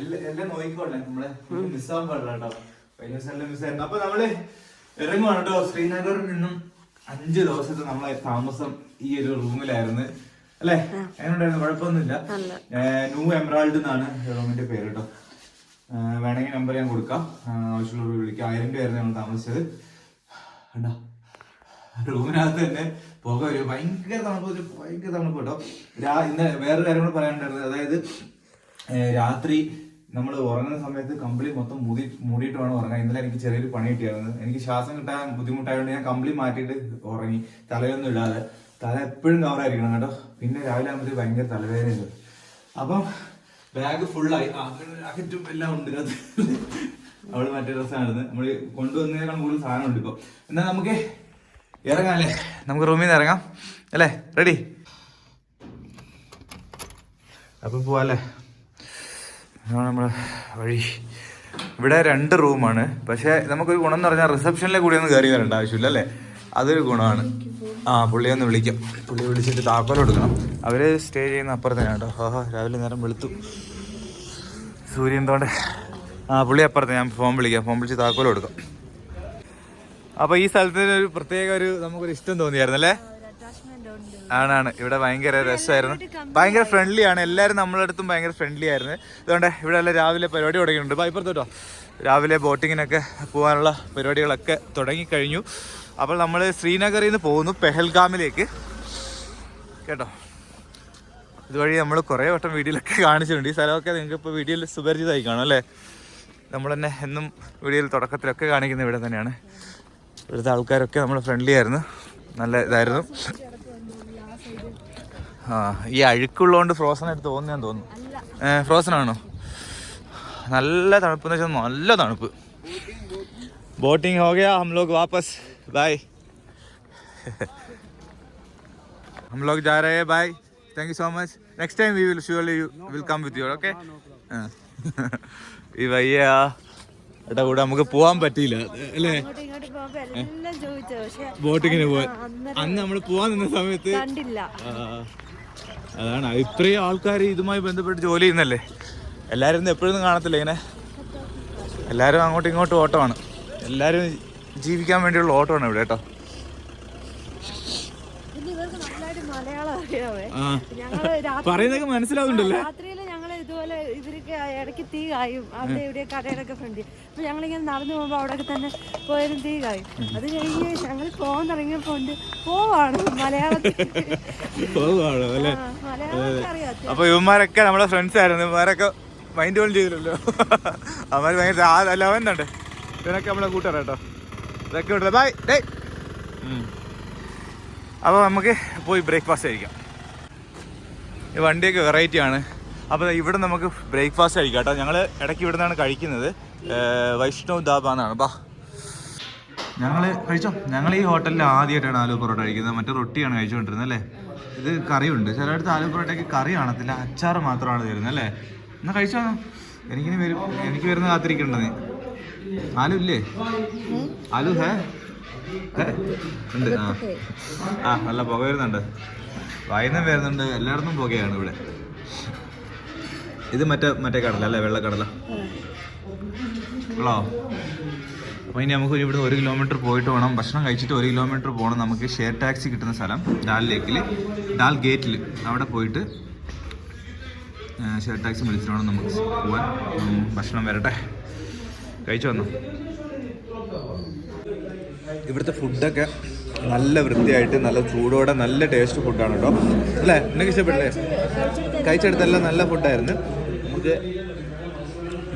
എല്ലാം നമ്മളെ മിസ്സാവാൻ പാടില്ല കേട്ടോ. കഴിഞ്ഞ ദിവസം എല്ലാം മിസ്സായിരുന്നു അപ്പൊ നമ്മൾ ഇറങ്ങുവാണ് കേട്ടോ. ശ്രീനഗറിൽ നിന്നും അഞ്ച് ദിവസത്തെ നമ്മളെ താമസം ഈ ഒരു റൂമിലായിരുന്നു. അല്ലെ? എങ്ങനെയുണ്ടായിരുന്നു കുഴപ്പമൊന്നുമില്ല. ന്യൂ എമറാൾഡ് എന്നാണ് റൂമിന്റെ പേര് കേട്ടോ. വേണമെങ്കിൽ നമ്പർ ഞാൻ കൊടുക്കാം. ആവശ്യമുള്ള ആവശ്യമുള്ളവർ വിളിക്കാം. ആയിരം രൂപയായിരുന്നു ഞങ്ങൾ താമസിച്ചത്. കണ്ടോ? റൂമിനകത്ത് തന്നെ പുക വരും ഭയങ്കര തണുപ്പ് ഒരു ഭയങ്കര തണുപ്പ് കേട്ടോ. ഇന്ന് വേറൊരു കാര്യം കൂടെ പറയാനുണ്ടായിരുന്നു. അതായത് രാത്രി നമ്മൾ ഉറങ്ങുന്ന സമയത്ത് കമ്പിളി മൊത്തം മുടി മൂടിയിട്ട് വേണം ഉറങ്ങാൻ ഇന്നലെ എനിക്ക് ചെറിയൊരു പണി കിട്ടിയായിരുന്നു. എനിക്ക് ശ്വാസം കിട്ടാൻ ബുദ്ധിമുട്ടായതുകൊണ്ട് ഞാൻ കമ്പിളി മാറ്റിയിട്ട് ഉറങ്ങി. തലയൊന്നും ഇടാതെ. തല എപ്പോഴും കവറായിരിക്കണം കേട്ടോ. പിന്നെ രാവിലെ ആകുമ്പോൾ ഭയങ്കര തലവേദനയുണ്ട്. അപ്പം ബാഗ് ഫുള്ളായി അകറ്റും എല്ലാം ഉണ്ട്. അത് അവൾ മറ്റേ ഡ്രസ്സാണ് നമ്മൾ കൊണ്ടുവന്നതിനേക്കാൾ കൂടുതൽ സാധനം ഉണ്ട് ഇപ്പൊ. എന്നാ നമുക്ക് ഇറങ്ങാം അല്ലേ? നമുക്ക് റൂമിൽ നിന്ന് ഇറങ്ങാം. അല്ലേ? റെഡി അപ്പൊ പോവാല്ലേ ഇതാണ് നമ്മൾ വഴി. ഇവിടെ രണ്ട് റൂമാണ്. പക്ഷെ നമുക്കൊരു ഗുണം എന്ന് പറഞ്ഞാൽ റിസപ്ഷനിലെ കൂടി ഒന്നും കയറി വരേണ്ട ആവശ്യമില്ല അല്ലേ? അതൊരു ഗുണമാണ്. ആ പുള്ളിയെ ഒന്ന് വിളിക്കാം. പുള്ളി വിളിച്ചിട്ട് താക്കോൽ കൊടുക്കണം. അവർ സ്റ്റേ ചെയ്യുന്ന അപ്പുറത്തേനാണ് കേട്ടോ. ഹോ രാവിലെ നേരം വെളുത്തു. സൂര്യൻ തോണ്ട. ആ പുള്ളി അപ്പുറത്തെ ഞാൻ ഫോൺ വിളിക്കാം. ഫോൺ വിളിച്ച് താക്കോൽ കൊടുക്കാം. അപ്പൊ ഈ സ്ഥലത്തിന് ഒരു പ്രത്യേക ഒരു നമുക്കൊരു ഇഷ്ടം തോന്നിയായിരുന്നു അല്ലേ? ആണാണ്. ഇവിടെ ഭയങ്കര രസമായിരുന്നു. ഭയങ്കര ഫ്രണ്ട്ലി ആണ്. എല്ലാവരും നമ്മളെ അടുത്തും ഭയങ്കര ഫ്രണ്ട്ലി ആയിരുന്നു. അതുകൊണ്ട് ഇവിടെ എല്ലാം രാവിലെ പരിപാടി തുടങ്ങിയിട്ടുണ്ട്. ഇപ്പോൾ കേട്ടോ. രാവിലെ ബോട്ടിങ്ങിനൊക്കെ പോകാനുള്ള പരിപാടികളൊക്കെ തുടങ്ങിക്കഴിഞ്ഞു. അപ്പോൾ നമ്മൾ ശ്രീനഗറിൽ നിന്ന് പോകുന്നു പെഹൽഗാമിലേക്ക്. കേട്ടോ. ഇതുവഴി നമ്മൾ കുറേ വട്ടം വീഡിയോയിലൊക്കെ കാണിച്ചിട്ടുണ്ട്. ഈ സ്ഥലമൊക്കെ നിങ്ങൾക്ക് ഇപ്പോൾ വീഡിയോയിൽ സുപരിചിതമായി കാണും അല്ലേ? നമ്മൾ തന്നെ എന്നും വീഡിയോയിൽ തുടക്കത്തിലൊക്കെ കാണിക്കുന്ന ഇവിടെ തന്നെയാണ്. ഇവിടുത്തെ ആൾക്കാരൊക്കെ നമ്മൾ ഫ്രണ്ട്ലി ആയിരുന്നു. നല്ല ഇതായിരുന്നു. ആ ഈ അഴുക്കുള്ളതുകൊണ്ട് ഫ്രോസൺ ആയിട്ട് തോന്നുന്നു. ഞാൻ തോന്നുന്നു ഫ്രോസൺ ആണോ നല്ല തണുപ്പ് എന്ന് വെച്ചാൽ നല്ല തണുപ്പ്. ബോട്ടിങ് ഹോ ഗയാ ഹം ലോഗ് വാപ്പസ്. ബായ് ഹം ലോഗ് ജാ രേ bye thank you so much next time we will surely you will come with you okay ഈ വയ്യ എടാ കൂടെ നമുക്ക് പോവാൻ പറ്റിയില്ല. അല്ലേ? ബോട്ടിങ്ങിന് പോവാൻ. അന്ന് നമ്മൾ പോവാൻ നിന്ന സമയത്ത് കണ്ടില്ല. അതാണ്. ഇത്രയും ആൾക്കാർ ഇതുമായി ബന്ധപ്പെട്ട് ജോലി ചെയ്യുന്നല്ലേ? എല്ലാവരും എപ്പോഴൊന്നും കാണത്തില്ല ഇങ്ങനെ. എല്ലാവരും അങ്ങോട്ടും ഇങ്ങോട്ടും ഓട്ടമാണ്. എല്ലാവരും ജീവിക്കാൻ വേണ്ടിയുള്ള ഓട്ടമാണ് ഇവിടെ കേട്ടോ. പിന്നെ ഇവർക്ക് ഞങ്ങൾ ഇടയ്ക്ക് തീ കായും അവിടെ ഇവിടെ കടയിലൊക്കെ ഫ്രണ്ട് അപ്പൊ ഞങ്ങളിങ്ങനെ നടന്നു പോകുമ്പോ അവിടെ തന്നെ പോയാലും തീ കായും. അത് കഴിഞ്ഞ് ഞങ്ങൾ പോകാൻ തുടങ്ങിയപ്പോ ഉണ്ട് പോവാണ് മലയാളത്തിൽ. പോവാണോ അല്ലേ? അപ്പൊ ഇവന്മാരൊക്കെ നമ്മുടെ ഫ്രണ്ട്സ് ആയിരുന്നു. ഇവന്മാരൊക്കെ മൈൻഡ് പോലും ചെയ്തില്ലല്ലോ. അവന്മാർ ഭയങ്കര ലെവൻ ഉണ്ട് ഇവനൊക്കെ നമ്മളെ കൂട്ടുകാരാ കേട്ടോ. ഇതൊക്കെ വിട്ടത് ബൈ ഡേ അപ്പോൾ നമുക്ക് പോയി ബ്രേക്ക്ഫാസ്റ്റ് കഴിക്കാം. ഈ വണ്ടിയൊക്കെ വെറൈറ്റി ആണ്. അപ്പോൾ ഇവിടെ നമുക്ക് ബ്രേക്ക്ഫാസ്റ്റ് കഴിക്കാം കേട്ടോ. ഞങ്ങൾ ഇടയ്ക്ക് ഇവിടെ നിന്നാണ് കഴിക്കുന്നത് വൈഷ്ണവ് ധാബ എന്നാണ്. ബാ. ഞങ്ങൾ കഴിച്ചോ? ഞങ്ങൾ ഈ ഹോട്ടലിൽ ആദ്യമായിട്ടാണ് ആലു പൊറോട്ട കഴിക്കുന്നത്. മറ്റേ റൊട്ടിയാണ് കഴിച്ചുകൊണ്ടിരുന്നത് അല്ലേ? ഇത് കറിയുണ്ട്. ചിലയിടത്ത് ആലു പൊറോട്ടയ്ക്ക് കറി കാണത്തില്ല. അച്ചാർ മാത്രമാണ് തരുന്നത് അല്ലേ? എന്നാ കഴിച്ചോ എനിക്കിനി വരും. എനിക്ക് വരുന്ന കാത്തിരിക്കണ്ടത് ആലു ഇല്ലേ? ആലു ഹേ? ഉണ്ട്. ആ. ആ നല്ല പുക വരുന്നുണ്ട്. വൈകുന്നേരം വരുന്നുണ്ട്. എല്ലായിടത്തും പുകയാണ് ഇവിടെ. ഇത് മറ്റേ മറ്റേ കടല അല്ലേ? വെള്ളക്കടല ഉള്ളോ? അപ്പോൾ ഇനി നമുക്ക് ഇവിടെ ഒരു കിലോമീറ്റർ പോയിട്ട് വേണം. ഭക്ഷണം കഴിച്ചിട്ട് ഒരു കിലോമീറ്റർ പോകണം നമുക്ക് ഷെയർ ടാക്സി കിട്ടുന്ന സ്ഥലം ഡാൽ ലേക്കിൽ ഡാൽ ഗേറ്റിൽ അവിടെ പോയിട്ട് ഷെയർ ടാക്സി വിളിച്ചിട്ട് വേണം നമുക്ക് പോവാൻ. ഭക്ഷണം വരട്ടെ. കഴിച്ചു വന്നു? ഇവിടുത്തെ ഫുഡൊക്കെ നല്ല വൃത്തിയായിട്ട് നല്ല ചൂടോടെ നല്ല ടേസ്റ്റ് ഫുഡാണ് കേട്ടോ അല്ലേ? നിനക്ക് ഇഷ്ടപ്പെട്ടില്ലേ? കഴിച്ചെടുത്തെല്ലാം നല്ല ഫുഡായിരുന്നു നമുക്ക്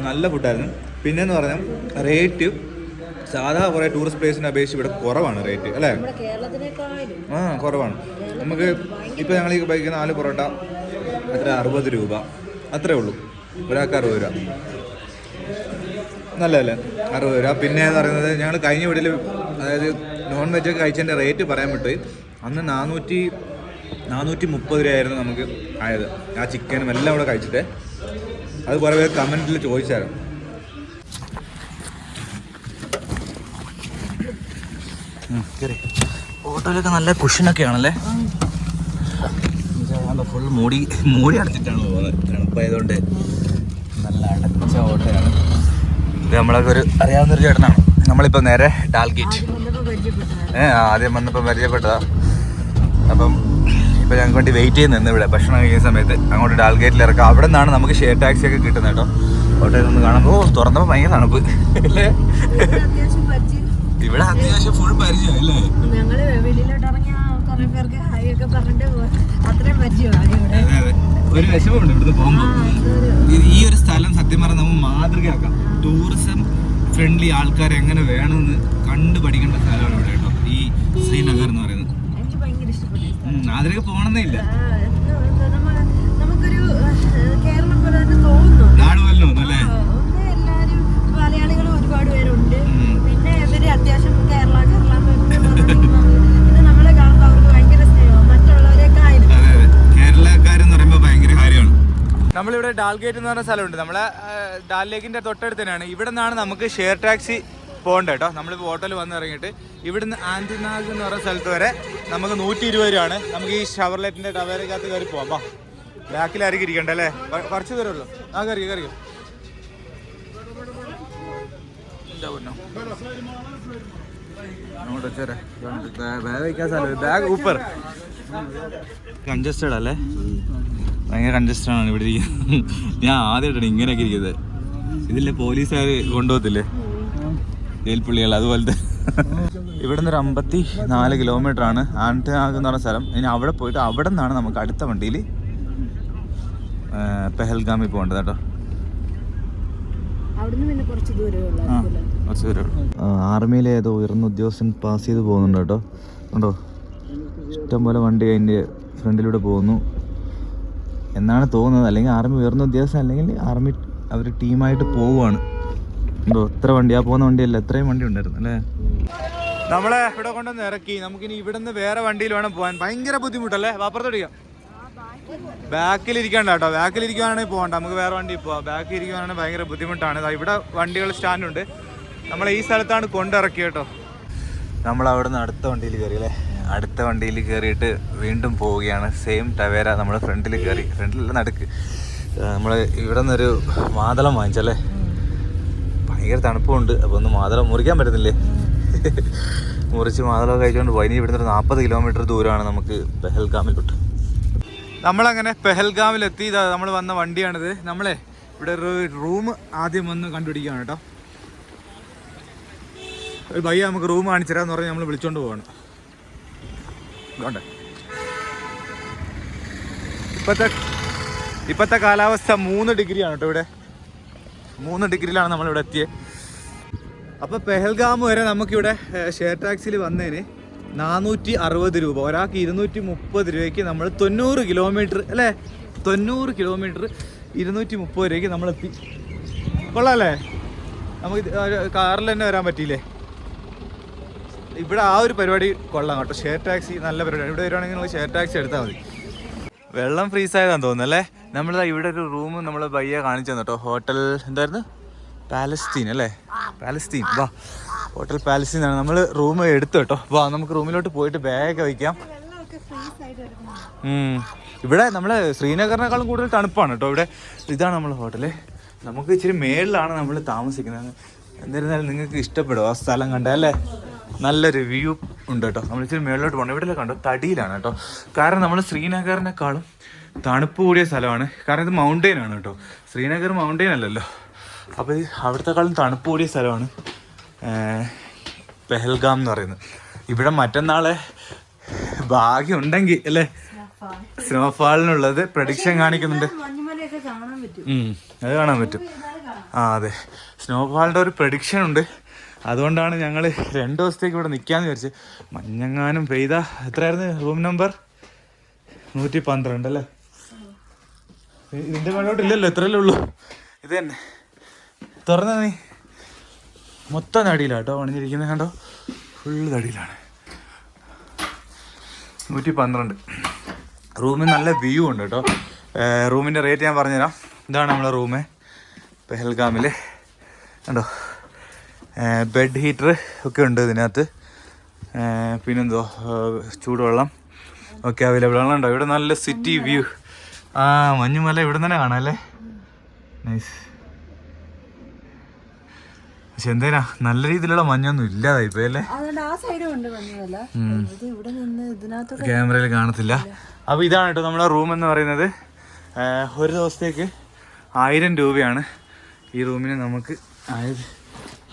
നല്ല ഫുഡായിരുന്നു പിന്നെന്ന് പറഞ്ഞാൽ റേറ്റ് സാധാ കുറേ ടൂറിസ്റ്റ് പ്ലേസിനെ അപേക്ഷിച്ച് ഇവിടെ കുറവാണ് റേറ്റ് അല്ലേ? ആ കുറവാണ്. നമുക്ക് ഇപ്പോൾ ഞങ്ങൾ ഈ ബൈക്ക് നാല് പൊറോട്ട എത്ര അറുപത് രൂപ. അത്രേ ഉള്ളൂ. ഒരാൾക്ക് അറുപത് രൂപ. നല്ലതല്ലേ? അറുപത് രൂപ. പിന്നെ എന്ന് പറയുന്നത് ഞങ്ങൾ കഴിഞ്ഞ വീട്ടിൽ അതായത് നോൺ വെജ് ഒക്കെ കഴിച്ചതിന്റെ റേറ്റ് പറയാൻ വിട്ടുപോയി അന്ന് നാനൂറ്റി നാനൂറ്റി മുപ്പത് രൂപയായിരുന്നു നമുക്ക് ആയത്. ആ ചിക്കനും എല്ലാം കൂടെ കഴിച്ചിട്ട്. അത് കുറേ പേര് കമന്റിൽ ചോദിച്ചായിരുന്നു. ഓട്ടോയിലൊക്കെ നല്ല കുഷനൊക്കെ ആണല്ലേ ഫുൾ മൂടി മൂടി അടച്ചിട്ടാണ് പോകുന്നത്. തണുപ്പായതുകൊണ്ട് നല്ല അടച്ച ഓട്ടോയാണ്. ഇത് നമ്മളൊക്കെ ഒരു അറിയാവുന്നൊരു ചേട്ടനാണ്. നമ്മളിപ്പോൾ നേരെ ഡാൽഗേറ്റ്. ഏ ആദ്യം വന്നപ്പോൾ പരിചയപ്പെട്ടതാ. അപ്പം ഇപ്പം ഞങ്ങൾക്ക് വേണ്ടി വെയിറ്റ് ചെയ്ത് നിന്ന് ഇവിടെ. ഭക്ഷണം കഴിക്കുന്ന സമയത്ത് അങ്ങോട്ട് ഡാൽഗേറ്റിൽ ഇറക്കാം. അവിടെ നിന്നാണ് നമുക്ക് ഷെയർ ടാക്സി ഒക്കെ കിട്ടുന്നത് കേട്ടോ. ഓട്ടോയിൽ നിന്ന് കാണുമ്പോൾ തുറന്നപ്പോൾ ഭയങ്കര തണുപ്പ്. അല്ലേ? ഇവിടെ അത്യാവശ്യം ഫുൾ പരിചയം അല്ലേ? ഞങ്ങൾ വെളിയിലോട്ട് ഇറങ്ങിയ കുറെ പേർക്ക് ഹായ് ഒക്കെ പറഞ്ഞിട്ട് പോ- അത്രയും പരിചയമാണ് ഇവിടെ. അതെ അതെ. ഒരു വിഷമമുണ്ട് ഇവിടുന്ന് പോകുമ്പോൾ ഈ ഒരു സ്ഥലം സത്യം പറഞ്ഞാൽ നമുക്ക് മാതൃകയാക്കാം. ടൂറിസം ഫ്രണ്ട്ലി ആൾക്കാർ എങ്ങനെ വേണമെന്ന് കണ്ടു പഠിക്കേണ്ട സ്ഥലമാണ് ഇവിടെ കേട്ടോ. ഈ ശ്രീനഗർ എന്ന് പറയുന്നത്. അതിലേക്ക് പോകണമെന്നേ ഇല്ല. പോലെ തോന്നുന്നു. അല്ലേ? ഒരുപാട് പേരുണ്ട്. പിന്നെ ഇവർ അത്യാവശ്യം കേരള കേരള എന്ന് പറഞ്ഞ് ഇത് നമ്മളെ കാണുമ്പോൾ അവർക്ക് ഭയങ്കര സ്നേഹം മറ്റുള്ളവരെയൊക്കെ ആയിരുന്നു അതെ അതെ കേരളക്കാരെന്ന് പറയുമ്പോൾ ഭയങ്കര കാര്യമാണ് നമ്മളിവിടെ ഡാൽഗേറ്റ് എന്ന് പറഞ്ഞ സ്ഥലമുണ്ട്. നമ്മളെ ഡാൽ ലേക്കിന്റെ തൊട്ടടുത്ത് തന്നെയാണ്. ഇവിടെ നിന്നാണ് നമുക്ക് ഷെയർ ടാക്സി പോകണ്ട കേട്ടോ. നമ്മളിപ്പോൾ ഹോട്ടലിൽ വന്ന് ഇറങ്ങിയിട്ട് ഇവിടുന്ന് ആന്റിനാഗ് എന്ന് പറയുന്ന സ്ഥലത്ത് വരെ നമുക്ക് നൂറ്റി ഇരുപത് രൂപയാണ്. നമുക്ക് ഈ ഷവർലൈറ്റിന്റെ ടവേരക്കകത്ത് കയറി പോകാം വാ. ബാക്കിലായിരിക്കും ഇരിക്കണ്ട അല്ലേ? കുറച്ച് ഉള്ളൂ. ആ കയറി കയറി ബാഗ് ഊപ്പർ. കൺജസ്റ്റഡ് അല്ലേ? ഭയങ്കര കൺജസ്റ്റഡ് ആണ് ഇവിടെ ഇരിക്കുന്നത്. ഞാൻ ആദ്യമായിട്ടാണ് ഇങ്ങനെയൊക്കെ ഇരിക്കുന്നത്. ഇതില്ലേ പോലീസുകാർ കൊണ്ടുപോകത്തില്ലേ? ജയിൽപ്പുള്ളികൾ അതുപോലത്തെ. ഇവിടുന്ന് ഒരു അമ്പത്തി നാല് കിലോമീറ്റർ ആണ് ആന്റനാഗ് എന്ന് പറഞ്ഞ സ്ഥലം. ഇനി അവിടെ പോയിട്ട് അവിടെ നിന്നാണ് നമുക്ക് അടുത്ത വണ്ടിയിൽ പെഹൽഗാമി പോകേണ്ടത് കേട്ടോ. കുറച്ച് ദൂരം ആർമിയിലെ ഏതോ ഉയർന്ന ഉദ്യോഗസ്ഥൻ പാസ് ചെയ്ത് പോകുന്നുണ്ട് കേട്ടോ. ഉണ്ടോ ഇഷ്ടംപോലെ വണ്ടി അതിന്റെ ഫ്രണ്ടിലൂടെ പോകുന്നു. എന്നാണ് തോന്നുന്നത്. അല്ലെങ്കിൽ ആർമി ഉയർന്ന ഉദ്യോഗസ്ഥ അല്ലെങ്കിൽ ആർമി അവർ ടീമായിട്ട് പോവുകയാണ്. എന്തോ എത്ര വണ്ടി ആ പോകുന്ന വണ്ടിയല്ല എത്രയും വണ്ടി ഉണ്ടായിരുന്നു അല്ലേ? നമ്മളെ ഇവിടെ കൊണ്ടുവന്ന് ഇറക്കി. നമുക്കിനി ഇവിടെ നിന്ന് വേറെ വണ്ടിയിൽ വേണം പോകാൻ. ഭയങ്കര ബുദ്ധിമുട്ടല്ലേ? വാപ്പുറത്തോടിക്കാം ബാക്കിൽ ഇരിക്കണ്ട കേട്ടോ. ബാക്കിൽ ഇരിക്കുവാണെങ്കിൽ പോകണ്ട. നമുക്ക് വേറെ വണ്ടി പോവാം. ബാക്കിൽ ഇരിക്കുവാണെങ്കിൽ ഭയങ്കര ബുദ്ധിമുട്ടാണ്. ഇവിടെ വണ്ടികൾ സ്റ്റാൻഡുണ്ട്. നമ്മളെ ഈ സ്ഥലത്താണ് കൊണ്ടിറക്കി കേട്ടോ. നമ്മൾ അവിടെ നിന്ന് അടുത്ത വണ്ടിയിൽ കയറി അല്ലേ? അടുത്ത വണ്ടിയിൽ കയറിയിട്ട് വീണ്ടും പോവുകയാണ്. സെയിം ടവേര നമ്മുടെ ഫ്രണ്ടിൽ കയറി. ഫ്രണ്ടിലല്ല നടുക്ക്. നമ്മൾ ഇവിടെ നിന്നൊരു മാതളം വാങ്ങിച്ചല്ലേ? ഭയങ്കര തണുപ്പുണ്ട്. അപ്പോൾ ഒന്ന് മാതളം മുറിക്കാൻ പറ്റുന്നില്ലേ? മുറിച്ച് മാതളം കഴിച്ചുകൊണ്ട് പോയി. ഇനി ഇവിടുന്ന് ഒരു നാൽപ്പത് കിലോമീറ്റർ ദൂരമാണ് നമുക്ക് പെഹൽഗാമിലോട്ട്. നമ്മളങ്ങനെ പെഹൽഗാമിലെത്തി. നമ്മൾ വന്ന വണ്ടിയാണിത്. നമ്മളെ ഇവിടെ ഒരു റൂം ആദ്യം വന്ന് കണ്ടുപിടിക്കുകയാണ് കേട്ടോ. ഒരു ഭയ്യ നമുക്ക് റൂം കാണിച്ചു തരാമെന്ന് പറഞ്ഞ് നമ്മൾ വിളിച്ചുകൊണ്ട് പോവാണ്. ഇതുകൊണ്ട് ഇപ്പോഴത്തെ ഇപ്പോഴത്തെ കാലാവസ്ഥ മൂന്ന് ഡിഗ്രിയാണ് കേട്ടോ ഇവിടെ. മൂന്ന് ഡിഗ്രിയിലാണ് നമ്മളിവിടെ എത്തിയത് അപ്പോൾ പെഹൽഗാം വരെ നമുക്കിവിടെ ഷെയർ ടാക്സിൽ വന്നതിന് നാനൂറ്റി അറുപത് രൂപ. ഒരാൾക്ക് ഇരുന്നൂറ്റി മുപ്പത് രൂപയ്ക്ക് നമ്മൾ തൊണ്ണൂറ് കിലോമീറ്റർ അല്ലേ? തൊണ്ണൂറ് കിലോമീറ്റർ ഇരുന്നൂറ്റി മുപ്പത് രൂപയ്ക്ക് നമ്മളെത്തി. കൊള്ളാല്ലേ നമുക്ക് കാറിൽ തന്നെ വരാൻ പറ്റിയില്ലേ? ഇവിടെ ആ ഒരു പരിപാടി കൊള്ളാം കേട്ടോ. ഷെയർ ടാക്സി നല്ല പരിപാടി. ഇവിടെ വരുവാണെങ്കിൽ നിങ്ങൾ ഷെയർ ടാക്സി എടുത്താൽ മതി. വെള്ളം ഫ്രീസ് ആയതാന്ന് തോന്നുന്നു അല്ലേ? നമ്മൾ ഇവിടെ ഒരു റൂം നമ്മൾ ബയ്യ കാണിച്ചു തന്നു കേട്ടോ. ഹോട്ടൽ എന്തായിരുന്നു? പാലസ്തീൻ അല്ലേ? പാലസ്തീൻ വാ. ഹോട്ടൽ പാലസ്തീൻ ആണ്. നമ്മൾ റൂം എടുത്തു കേട്ടോ. വാ നമുക്ക് റൂമിലോട്ട് പോയിട്ട് ബാഗ് വയ്ക്കാം. ഇവിടെ നമ്മൾ ശ്രീനഗറിനേക്കാളും കൂടുതൽ തണുപ്പാണ് കേട്ടോ ഇവിടെ. ഇതാണ് നമ്മൾ ഹോട്ടൽ നമുക്ക് ഇച്ചിരി മേളിലാണ് നമ്മൾ താമസിക്കുന്നത്. എന്നിരുന്നാലും നിങ്ങൾക്ക് ഇഷ്ടപ്പെടും ആ സ്ഥലം കണ്ട അല്ലേ? നല്ലൊരു വ്യൂ ഉണ്ട് കേട്ടോ. നമ്മൾ ഇച്ചിരി മേളിലോട്ട് പോകണം ഇവിടെ കണ്ടോ? തടിയിലാണ് കേട്ടോ. കാരണം നമ്മൾ ശ്രീനഗറിനെക്കാളും തണുപ്പ് കൂടിയ സ്ഥലമാണ്. കാരണം ഇത് മൗണ്ടെയിൻ ആണ് കേട്ടോ. ശ്രീനഗർ മൗണ്ടെയിൻ അല്ലല്ലോ. അപ്പോൾ ഇത് അവിടത്തെക്കാളും തണുപ്പ് കൂടിയ സ്ഥലമാണ് പെഹൽഗാം എന്ന് പറയുന്നത്. ഇവിടെ മറ്റന്നാളെ ഭാഗ്യം ഉണ്ടെങ്കിൽ അല്ലേ? സ്നോഫാളിനുള്ളത് പ്രഡിക്ഷൻ കാണിക്കുന്നുണ്ട്. അത് കാണാൻ പറ്റും. ആ അതെ. സ്നോഫാളിന്റെ ഒരു പ്രഡിക്ഷൻ ഉണ്ട്. അതുകൊണ്ടാണ് ഞങ്ങൾ രണ്ട് ദിവസത്തേക്ക് ഇവിടെ നിൽക്കാമെന്ന് വിചാരിച്ച്. മഞ്ഞങ്ങാനും പെയ്ത. എത്രയായിരുന്നു? Room number? നൂറ്റി പന്ത്രണ്ട് അല്ലേ? ഇതിന്റെ മേളോട്ടില്ലല്ലോ ഇത്രയല്ലേ ഉള്ളൂ. ഇത് തന്നെ. തുറന്ന നീ? മൊത്തം നടിയിലാണ് കേട്ടോ പണിഞ്ഞിരിക്കുന്നത് കണ്ടോ? ഫുൾ തടിയിലാണ് നൂറ്റി പന്ത്രണ്ട്. റൂമിൽ നല്ല വ്യൂ ഉണ്ട് കേട്ടോ. റൂമിന്റെ റേറ്റ് ഞാൻ പറഞ്ഞുതരാം. ഇതാണ് നമ്മളെ റൂമ്. പെഹൽഗാമിൽ കണ്ടോ? ബെഡ് ഹീറ്റർ ഒക്കെ ഉണ്ട് ഇതിനകത്ത്. പിന്നെന്തോ ചൂടുവെള്ളം ഒക്കെ അവൈലബിൾ ആണ് ഉണ്ടോ ഇവിടെ നല്ല സിറ്റി വ്യൂ ആ മഞ്ഞുമല ഇവിടെ തന്നെ കാണാം അല്ലേ? നൈസ് പക്ഷെ എന്തേനാ? നല്ല രീതിയിലുള്ള മഞ്ഞൊന്നും ഇല്ലാതായി പോയി അല്ലേ? അതുകൊണ്ട് ആ സൈഡും ഉണ്ട് മഞ്ഞല്ല ഇത് ഇവിടെ നിന്ന് ഇതിനകത്തോട്ട് ക്യാമറയിൽ കാണത്തില്ല. അപ്പൊ ഇതാണ് കേട്ടോ നമ്മുടെ റൂം എന്ന് പറയുന്നത്. ഒരു ദിവസത്തേക്ക് ആയിരം രൂപയാണ് ഈ റൂമിന് നമുക്ക് ആയത്.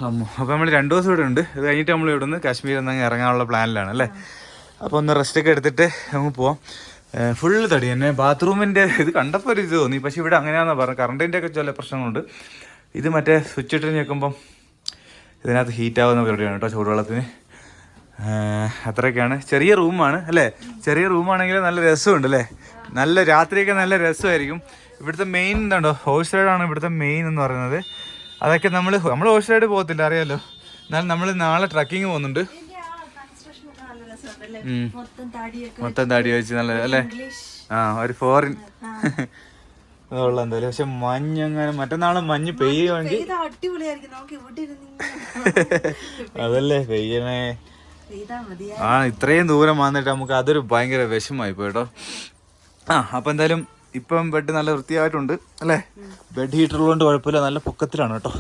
അപ്പോൾ നമ്മൾ രണ്ട് ദിവസം ഇവിടെ ഉണ്ട്. അത് കഴിഞ്ഞിട്ട് നമ്മൾ ഇവിടെ നിന്ന് കാശ്മീരിൽ നിന്ന് ഇറങ്ങാനുള്ള പ്ലാനിലാണ് അല്ലേ? അപ്പോൾ ഒന്ന് റെസ്റ്റൊക്കെ എടുത്തിട്ട് നമുക്ക് പോവാം. ഫുള്ള് തടി എന്നെ ബാത്റൂമിന്റെ ഇത് കണ്ടപ്പോൾ ഒരു ഇത് തോന്നി. പക്ഷേ ഇവിടെ അങ്ങനെയാണെന്ന് പറഞ്ഞു കറണ്ടിന്റെ ഒക്കെ ചില പ്രശ്നങ്ങളുണ്ട്. ഇത് മറ്റേ സ്വിച്ച് ഇട്ട് ഞെക്കുമ്പം ഇതിനകത്ത് ഹീറ്റ് ആവുന്ന പരിപാടിയാണ് കേട്ടോ ചൂടുവെള്ളത്തിന്. അത്രയൊക്കെയാണ്. ചെറിയ റൂമാണ് അല്ലേ? ചെറിയ റൂമാണെങ്കിൽ നല്ല രസമുണ്ട് അല്ലേ? നല്ല രാത്രിയൊക്കെ നല്ല രസമായിരിക്കും. ഇവിടുത്തെ മെയിൻ എന്താണ്ടോ ഹോഴ്സ് റൈഡാണ് ഇവിടുത്തെ മെയിൻ എന്ന് പറയുന്നത്. അതൊക്കെ നമ്മൾ നമ്മൾ റൈഡ് പോകത്തില്ല അറിയാലോ. എന്നാലും നമ്മൾ നാളെ ട്രക്കിങ് പോകുന്നുണ്ട്. മൊത്തം താടി വെച്ച് നല്ല അല്ലേ? ആ ഒരു ഫോറിൻ അതുള്ള എന്തായാലും. പക്ഷെ മഞ്ഞ് അങ്ങനെ മറ്റന്നാൾ മഞ്ഞ് പെയ്യുവാണെങ്കിൽ അതല്ലേ പെയ്യണേ. ആ ഇത്രയും ദൂരം വന്നിട്ട് നമുക്ക് അതൊരു ഭയങ്കര വിഷമായി പോയിട്ടോ ആ അപ്പൊ എന്തായാലും ഇപ്പം ബെഡ് നല്ല വൃത്തിയായിട്ടുണ്ട് അല്ലേ? ബെഡ് ഹീറ്റർ ഉള്ളതുകൊണ്ട് കുഴപ്പമില്ല നല്ല പൊക്കത്തിലാണ് കേട്ടോ.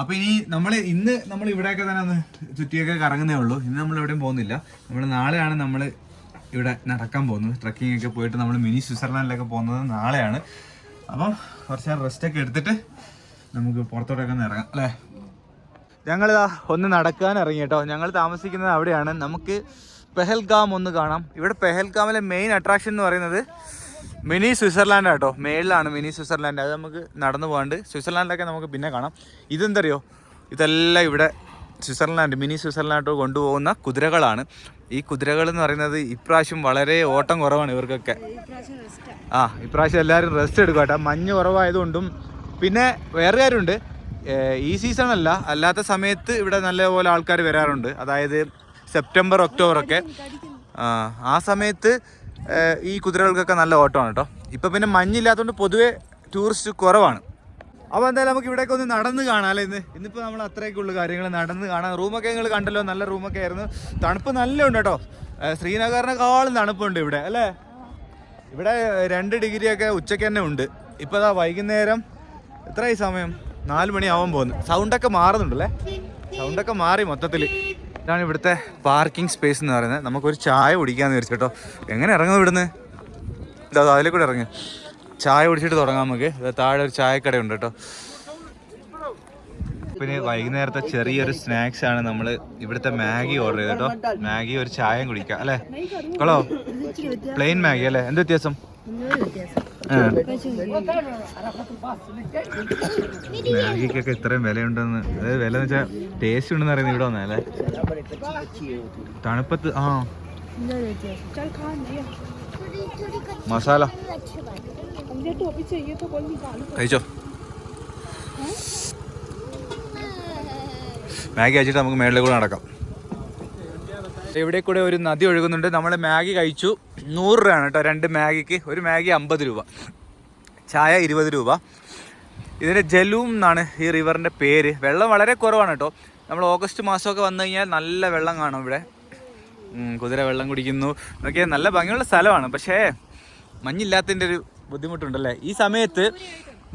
അപ്പൊ ഇനി നമ്മൾ ഇന്ന് നമ്മൾ ഇവിടെയൊക്കെ തന്നെ ഒന്ന് ചുറ്റിയൊക്കെ കറങ്ങുന്നേ ഉള്ളൂ. ഇന്ന് നമ്മൾ എവിടെയും പോകുന്നില്ല. നമ്മൾ നാളെയാണ് നമ്മൾ ഇവിടെ നടക്കാൻ പോകുന്നത്. ട്രക്കിംഗ് ഒക്കെ പോയിട്ട് നമ്മൾ മിനി സ്വിറ്റ്സർലാൻഡിലൊക്കെ പോകുന്നത് നാളെയാണ്. അപ്പം കുറച്ച് നേരം റെസ്റ്റ് ഒക്കെ എടുത്തിട്ട് നമുക്ക് പുറത്തോട്ടൊക്കെ ഒന്ന് ഇറങ്ങാം അല്ലേ? ഞങ്ങളിതാ ഒന്ന് നടക്കാൻ ഇറങ്ങി കേട്ടോ. ഞങ്ങൾ താമസിക്കുന്നത് അവിടെയാണ്. നമുക്ക് പെഹൽഗാം ഒന്ന് കാണാം. ഇവിടെ പെഹൽഗാമിലെ മെയിൻ അട്രാക്ഷൻ എന്ന് പറയുന്നത് മിനി സ്വിറ്റ്സർലാൻഡ് ആട്ടോ. മേളിലാണ് മിനി സ്വിറ്റ്സർലാൻഡ്. അത് നമുക്ക് നടന്നു പോകാണ്ട് സ്വിറ്റ്സർലാൻഡിലൊക്കെ നമുക്ക് പിന്നെ കാണാം. ഇതെന്തറിയോ? ഇതെല്ലാം ഇവിടെ സ്വിറ്റ്സർലാൻഡ് മിനി സ്വിറ്റ്സർലാൻഡ് കൊണ്ടുപോകുന്ന കുതിരകളാണ്. ഈ കുതിരകൾ എന്ന് പറയുന്നത് ഇപ്രാവശ്യം വളരെ ഓട്ടം കുറവാണ് ഇവർക്കൊക്കെ. ആ ഇപ്രാവശ്യം എല്ലാവരും റെസ്റ്റ് എടുക്കും കേട്ടോ. മഞ്ഞ് കുറവായതുകൊണ്ടും പിന്നെ വേറെ കാര്യമുണ്ട് ഈ സീസൺ അല്ല. അല്ലാത്ത സമയത്ത് ഇവിടെ നല്ലപോലെ ആൾക്കാർ വരാറുണ്ട്. അതായത് സെപ്റ്റംബർ ഒക്ടോബർ ഒക്കെ. ആ സമയത്ത് ഈ കുതിരകൾക്കൊക്കെ നല്ല ഓട്ടമാണ് കേട്ടോ. ഇപ്പം പിന്നെ മഞ്ഞില്ലാത്തതുകൊണ്ട് പൊതുവേ ടൂറിസ്റ്റ് കുറവാണ്. അപ്പോൾ എന്തായാലും നമുക്ക് ഇവിടെയൊക്കെ ഒന്ന് നടന്ന് കാണാം അല്ലേ ഇന്ന്? ഇന്നിപ്പോൾ നമ്മൾ അത്രയൊക്കെ ഉള്ളു കാര്യങ്ങൾ നടന്ന് കാണാം. റൂമൊക്കെ നിങ്ങൾ കണ്ടല്ലോ നല്ല റൂമൊക്കെ ആയിരുന്നു. തണുപ്പ് നല്ല ഉണ്ട് കേട്ടോ ശ്രീനഗറിനെക്കാളും തണുപ്പുണ്ട് ഇവിടെ അല്ലേ? ഇവിടെ രണ്ട് ഡിഗ്രിയൊക്കെ ഉച്ചയ്ക്ക് തന്നെ ഉണ്ട്. ഇപ്പോൾ അതാ വൈകുന്നേരം എത്രയായി സമയം? നാല് മണിയാവാൻ പോകുന്നു. സൗണ്ടൊക്കെ മാറുന്നുണ്ടല്ലേ? സൗണ്ടൊക്കെ മാറി മൊത്തത്തിൽ ഇതാണ് ഇവിടുത്തെ പാർക്കിംഗ് സ്പേസ് എന്ന് പറയുന്നത്. നമുക്കൊരു ചായ കുടിക്കാന്ന് വിചാരിച്ചു കേട്ടോ. എങ്ങനെ ഇറങ്ങും ഇവിടുന്ന്? ഇതാ അതിലെ കൂടെ ഇറങ്ങി. ചായ കുടിച്ചിട്ട് തുടങ്ങാം നമുക്ക്. താഴെ ഒരു ചായക്കടയുണ്ട് കേട്ടോ. ട്രിപ്പിന് വൈകുന്നേരത്തെ ചെറിയൊരു സ്നാക്സ് ആണ് നമ്മൾ ഇവിടുത്തെ മാഗി ഓർഡർ ചെയ്ത് കേട്ടോ. മാഗി ഒരു ചായയും കുടിക്കാം അല്ലേ? കളോ പ്ലെയിൻ മാഗി അല്ലേ? എന്ത് വ്യത്യാസം? മാഗിക്കൊക്കെ ഇത്രയും വിലയുണ്ടെന്ന്. അതായത് വില എന്ന് വെച്ചാൽ ടേസ്റ്റ് ഉണ്ടെന്ന് അറിയുന്നത് ഇവിടെ വന്നല്ലേ തണുപ്പത്ത് ആ. മസാല. കഴിച്ചോ? മാഗി കഴിച്ചിട്ട് നമുക്ക് മേളിൽ കൂടെ നടക്കാം. ഇവിടെ കൂടെ ഒരു നദി ഒഴുകുന്നുണ്ട്. നമ്മൾ മാഗി കഴിച്ചു. നൂറ് രൂപയാണ് കേട്ടോ രണ്ട് മാഗിക്ക്. ഒരു മാഗി അമ്പത് രൂപ. ചായ ഇരുപത് രൂപ. ഇതിന്റെ ജലൂം എന്നാണ് ഈ റിവറിന്റെ പേര്. വെള്ളം വളരെ കുറവാണ് കേട്ടോ. നമ്മൾ ഓഗസ്റ്റ് മാസമൊക്കെ വന്നു കഴിഞ്ഞാൽ നല്ല വെള്ളം കാണും ഇവിടെ. കുതിര വെള്ളം കുടിക്കുന്നു. ഒക്കെ നല്ല ഭംഗിയുള്ള സ്ഥലമാണ്. പക്ഷേ മഞ്ഞില്ലാത്തതിന്റെ ഒരു ബുദ്ധിമുട്ടുണ്ടല്ലേ? ഈ സമയത്ത്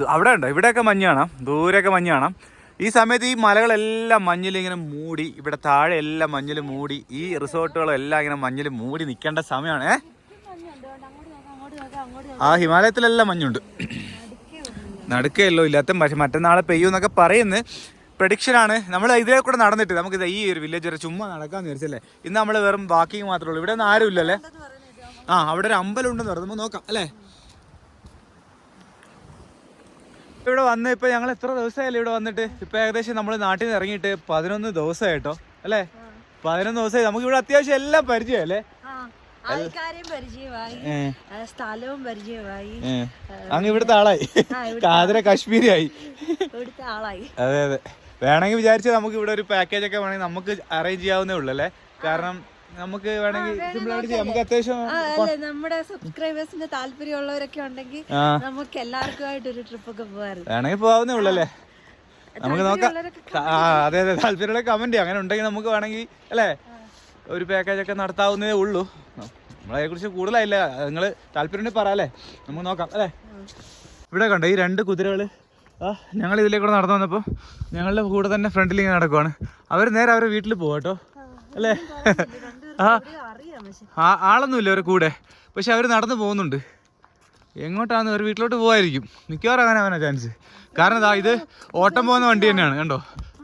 അവിടെ ഉണ്ടോ? ഇവിടെയൊക്കെ മഞ്ഞ് കാണാം. ദൂരെയൊക്കെ മഞ്ഞ് കാണാം. ഈ സമയത്ത് ഈ മലകളെല്ലാം മഞ്ഞിൽ ഇങ്ങനെ മൂടി ഇവിടെ താഴെ എല്ലാം മഞ്ഞിൽ മൂടി ഈ റിസോർട്ടുകളെല്ലാം ഇങ്ങനെ മഞ്ഞിൽ മൂടി നിൽക്കേണ്ട സമയമാണ്. ആ ഹിമാലയത്തിലെല്ലാം മഞ്ഞുണ്ട്. നടുക്കയല്ലോ ഇല്ലാത്ത പക്ഷെ മറ്റന്നാളെ പെയ്യുമെന്നൊക്കെ പറയുന്നു. പ്രഡിക്ഷനാണ്. നമ്മൾ ഇതിലെ കൂടെ നടന്നിട്ട് നമുക്ക് ഈ ഒരു വില്ലേജ് വരെ ചുമ്മാ നടക്കാന്ന് വിചാരിച്ചല്ലേ ഇന്ന് നമ്മൾ വെറും വാക്കിങ് മാത്രമേ ഉള്ളൂ. ഇവിടെ ഒന്നും ആരും ഇല്ലല്ലേ ആ അവിടെ ഒരു അമ്പലം ഉണ്ടെന്ന് പറഞ്ഞു. നമുക്ക് നോക്കാം അല്ലേ? ഇവിടെ വന്ന് ഇപ്പൊ ഞങ്ങൾ എത്ര ദിവസമായാലും ഇവിടെ വന്നിട്ട്? ഇപ്പൊ ഏകദേശം നമ്മൾ നാട്ടിൽ നിന്ന് ഇറങ്ങിയിട്ട് പതിനൊന്ന് ദിവസമായിട്ടോ അല്ലേ? പതിനൊന്ന് ദിവസമായി. നമുക്ക് ഇവിടെ അത്യാവശ്യം എല്ലാം പരിചയം അല്ലേ ആ ആൾക്കാരെയും പരിചയമായി. സ്ഥലവും പരിചയമായി. അങ്ങ് ഇവിടുത്തെ ആളായി. കാതിര കാശ്മീരി ആയി ഇവിടുത്തെ ആളായി. അതെ അതെ. വേണമെങ്കിൽ വിചാരിച്ചാൽ നമുക്ക് ഇവിടെ ഒരു പാക്കേജ് ഒക്കെ വേണമെങ്കിൽ നമുക്ക് അറേഞ്ച് ചെയ്യാവുന്നേ ഉള്ളൂ അല്ലേ? കാരണം നമുക്ക് വേണമെങ്കിൽ സിമ്പിൾ ആയിട്ട് ചെയ്യാം. നമുക്ക് അത്യാവശ്യം നമ്മുടെ സബ്സ്ക്രൈബേഴ്സിന്റെ താല്പര്യമുള്ളവരൊക്കെ ഉണ്ടെങ്കിൽ നമുക്ക് എല്ലാവർക്കും ആയിട്ട് ഒരു ട്രിപ്പ് ഒക്കെ പോകാറുണ്ട് വേണമെങ്കിൽ പോകാവുന്നേ ഉള്ളല്ലേ? നമുക്ക് നോക്കാം. ആ അതെ അതെ താല്പര്യമുള്ള കമന്റ് അങ്ങനെ ഉണ്ടെങ്കിൽ നമുക്ക് വേണമെങ്കിൽ അല്ലേ? ഒരു പാക്കേജ് ഒക്കെ നടത്താവുന്നതേ ഉള്ളൂ. നമ്മളതിനെ കുറിച്ച് കൂടുതലായില്ല. നിങ്ങൾ താല്പര്യം പറയാം പറ അല്ലേ? നമുക്ക് നോക്കാം അല്ലേ? ഇവിടെ കണ്ടോ ഈ രണ്ട് കുതിരകൾ ആ ഞങ്ങൾ ഇതിലേക്കൂടെ നടന്നു വന്നപ്പോൾ ഞങ്ങളുടെ കൂടെ തന്നെ ഫ്രണ്ടിൽ ഇങ്ങനെ നടക്കുവാണ്. അവർ നേരെ അവരുടെ വീട്ടിൽ പോകാം കേട്ടോ അല്ലേ? ആ. ആളൊന്നുമില്ല അവരുടെ കൂടെ. പക്ഷെ അവർ നടന്നു പോകുന്നുണ്ട്. എങ്ങോട്ടാണ് ഒരു വീട്ടിലോട്ട് പോകായിരിക്കും മിക്കവാറും അങ്ങനെ അവനാ ചാൻസ് കാരണം ഇതാ ഇത് ഓട്ടം പോകുന്ന വണ്ടി തന്നെയാണ് കണ്ടോ?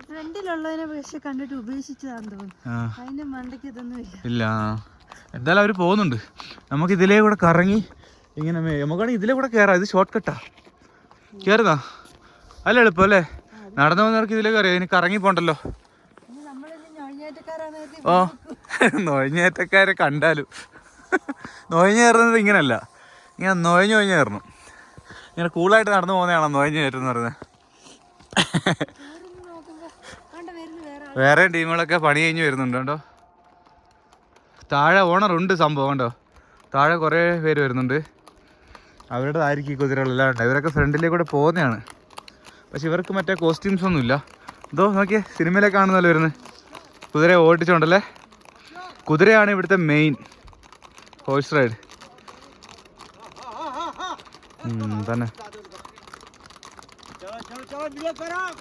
ഫ്രണ്ടിലുള്ളതിനെ പക്ഷെ കണ്ടിട്ട് ഉപേക്ഷിച്ചതാന്ന് തോന്നുന്നു. ആ. അതിന്റെ മണ്ടയ്ക്ക് ഇതൊന്നും ഇല്ല. എന്തായാലും അവർ പോകുന്നുണ്ട്. നമുക്ക് ഇതിലേ കൂടെ കറങ്ങി ഇങ്ങനെ നമുക്കാണെങ്കിൽ ഇതിലേ കൂടെ കയറാം ഇത് ഷോർട്ട് കട്ടാ കയറുന്നാ അല്ല എളുപ്പം അല്ലേ? നടന്നു പോകുന്നവർക്ക് ഇതിലേ കയറിയാ ഇനി കറങ്ങി പോണ്ടല്ലോ. ഓ നൊഴിഞ്ഞേറ്റക്കാരെ കണ്ടാലും. നൊഴിഞ്ഞ് കയറുന്നത് ഇങ്ങനല്ല. ഇങ്ങനെ നൊഴിഞ്ഞ് നൊഴിഞ്ഞ് കയറണം. ഇങ്ങനെ കൂളായിട്ട് നടന്നു പോകുന്നതാണോ നൊഴിഞ്ഞ് കയറ്റുന്ന പറയുന്നത് വേറെ ടീമുകളൊക്കെ പണി കഴിഞ്ഞ് വരുന്നുണ്ട് കേട്ടോ താഴെ ഓണറുണ്ട് സംഭവം കണ്ടോ? താഴെ കുറേ പേര് വരുന്നുണ്ട്. അവരുടെ ആയിരിക്കും ഈ കുതിരകളെല്ലാം ഉണ്ട്. ഇവരൊക്കെ ഫ്രണ്ടിലേക്ക് കൂടെ പോകുന്നതാണ്. പക്ഷെ ഇവർക്ക് മറ്റേ കോസ്റ്റ്യൂംസ് ഒന്നും ഇല്ല എന്തോ നോക്കിയേ സിനിമയിലൊക്കെ കാണുന്നല്ലോ വരുന്നത് കുതിരയെ ഓടിച്ചോണ്ടല്ലേ? കുതിരയാണ് ഇവിടുത്തെ മെയിൻ ഹോഴ്സ് റൈഡ് തന്നെ.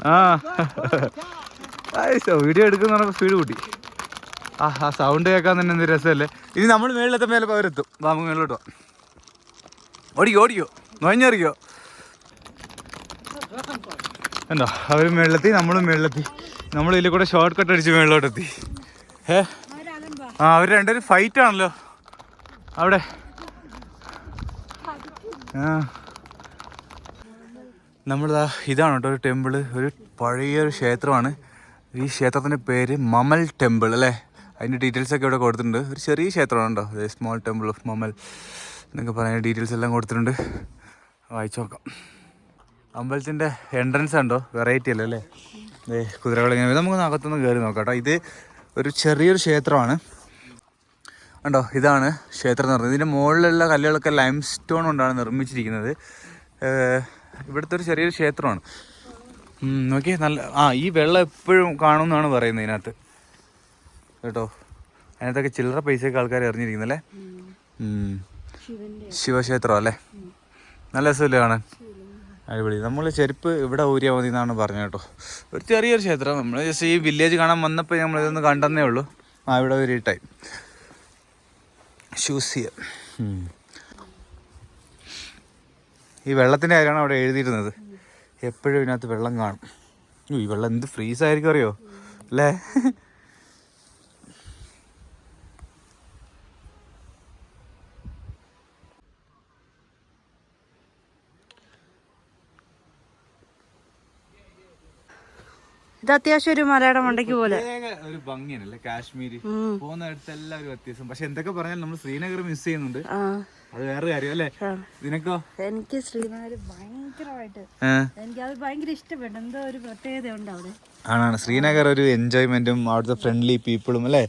ആ. വീഡിയോ എടുക്കുന്ന സ്പീഡ് കൂട്ടി. ആ ആ സൗണ്ട് കേൾക്കാൻ തന്നെ എന്ത് രസമല്ലേ? ഇനി നമ്മൾ മേളിലത്തെ മേലെ പവരെത്തും നമുക്ക് മേളിലോട്ട് പോവാം. ഓടിക്കോ ഓടിക്കോ. നൊഞ്ഞറിയോ എന്താ അവർ മേളിലെത്തി നമ്മളും മേളിലെത്തി. നമ്മൾ ഇതിൽ കൂടെ ഷോർട്ട് കട്ട് അടിച്ച് മേളിലോട്ടെത്തി. ഏ ആ അവർ രണ്ടുപേരും ഫൈറ്റ് ആണല്ലോ. അവിടെ. ആ. നമ്മളിതാ ഇതാണ് കേട്ടോ ഒരു ടെമ്പിൾ ഒരു പഴയൊരു ക്ഷേത്രമാണ്. ഈ ക്ഷേത്രത്തിന്റെ പേര് മമൽ ടെമ്പിൾ അല്ലേ? അതിന്റെ ഡീറ്റെയിൽസ് ഒക്കെ ഇവിടെ കൊടുത്തിട്ടുണ്ട്. ഒരു ചെറിയ ക്ഷേത്രമാണ് കേട്ടോ. സ്മോൾ ടെമ്പിൾ ഓഫ് മമൽ എന്നൊക്കെ പറയുന്ന ഡീറ്റെയിൽസ് എല്ലാം കൊടുത്തിട്ടുണ്ട്. വായിച്ചു നോക്കാം. അമ്പലത്തിന്റെ എൻട്രൻസ് ഉണ്ടോ വെറൈറ്റി അല്ലേ? വരും. നമുക്ക് അകത്തുനിന്ന് കയറി നോക്കാം കേട്ടോ ഇത് ഒരു ചെറിയൊരു ക്ഷേത്രമാണ്. കണ്ടോ ഇതാണ് ക്ഷേത്രം എന്ന് പറയുന്നത്. ഇതിന്റെ മുകളിലുള്ള കല്ലുകളൊക്കെ ലൈം സ്റ്റോൺ കൊണ്ടാണ് നിർമ്മിച്ചിരിക്കുന്നത്. ഇവിടുത്തെ ഒരു ചെറിയൊരു ക്ഷേത്രമാണ്. നോക്കി നോക്കിയേ നല്ല ആ ഈ വെള്ളം എപ്പോഴും കാണുമെന്നാണ് പറയുന്നത് ഇതിനകത്ത്. കേട്ടോ അതിനകത്തൊക്കെ ചില്ലറ പൈസയൊക്കെ ആൾക്കാർ എറിഞ്ഞിരിക്കുന്നല്ലേ. ശിവക്ഷേത്രം അല്ലേ? നല്ല രസമല്ലേ കാണാൻ? അടിപൊളി. നമ്മൾ ചെരുപ്പ് ഇവിടെ ഊരിയാൽ മതി എന്നാണ് പറഞ്ഞത് കേട്ടോ. ഒരു ചെറിയൊരു ക്ഷേത്രം. നമ്മൾ ജസ്റ്റ് ഈ വില്ലേജ് കാണാൻ വന്നപ്പോൾ നമ്മൾ ഇതൊന്ന് കണ്ടെന്നേ ഉള്ളൂ. ആ ഇവിടെ ഒരു ടൈം ഷൂസ് ചെയ്യാം ഈ വെള്ളത്തിന്റെ കാര്യമാണ് അവിടെ എഴുതിയിരുന്നത്. എപ്പോഴും ഇതിനകത്ത് വെള്ളം കാണും. ഈ വെള്ളം എന്ത് ഫ്രീസായിരിക്കും അറിയോ? അല്ലേ? ഇത് അത്യാവശ്യം ഒരു മലയുടെ മണ്ടയ്ക്ക് പോലെ. ഒരു ഭംഗിയാണല്ലേ? കാശ്മീർ പോകുന്ന ഒരു വ്യത്യാസം പക്ഷെ എന്തൊക്കെ പറഞ്ഞാൽ നമ്മൾ ശ്രീനഗർ മിസ് ചെയ്യുന്നുണ്ട്. അത് വേറെ കാര്യം അല്ലേ. നിനക്കോ? എനിക്ക് ശ്രീനഗർ ഭയങ്കരമായിട്ട്? എനിക്ക് അത് ഭയങ്കര ഇഷ്ടപ്പെട്ടു. എന്തോ ഒരു പ്രത്യേകത ഉണ്ട് അവിടെ. ആണാണ്. ശ്രീനഗർ ഒരു എൻജോയ്മെന്റും അവിടുത്തെ ഫ്രണ്ട്ലി പീപ്പിളും അല്ലേ?